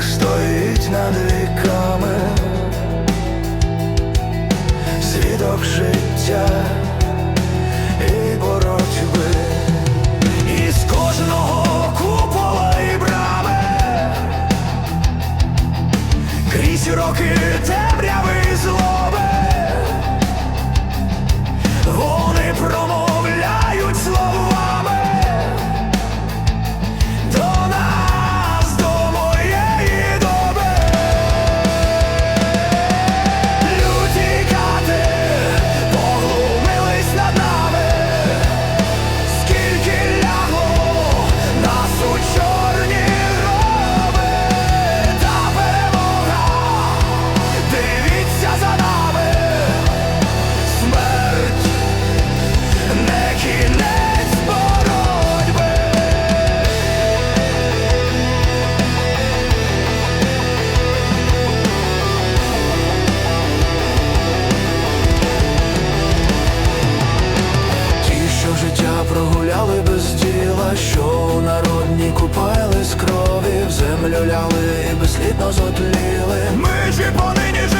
Тих стоїть над віками, свідок життя і боротьби, і з кожного купола і брами крізь роки. Безслідно зотліли. Ми ж і понині живі.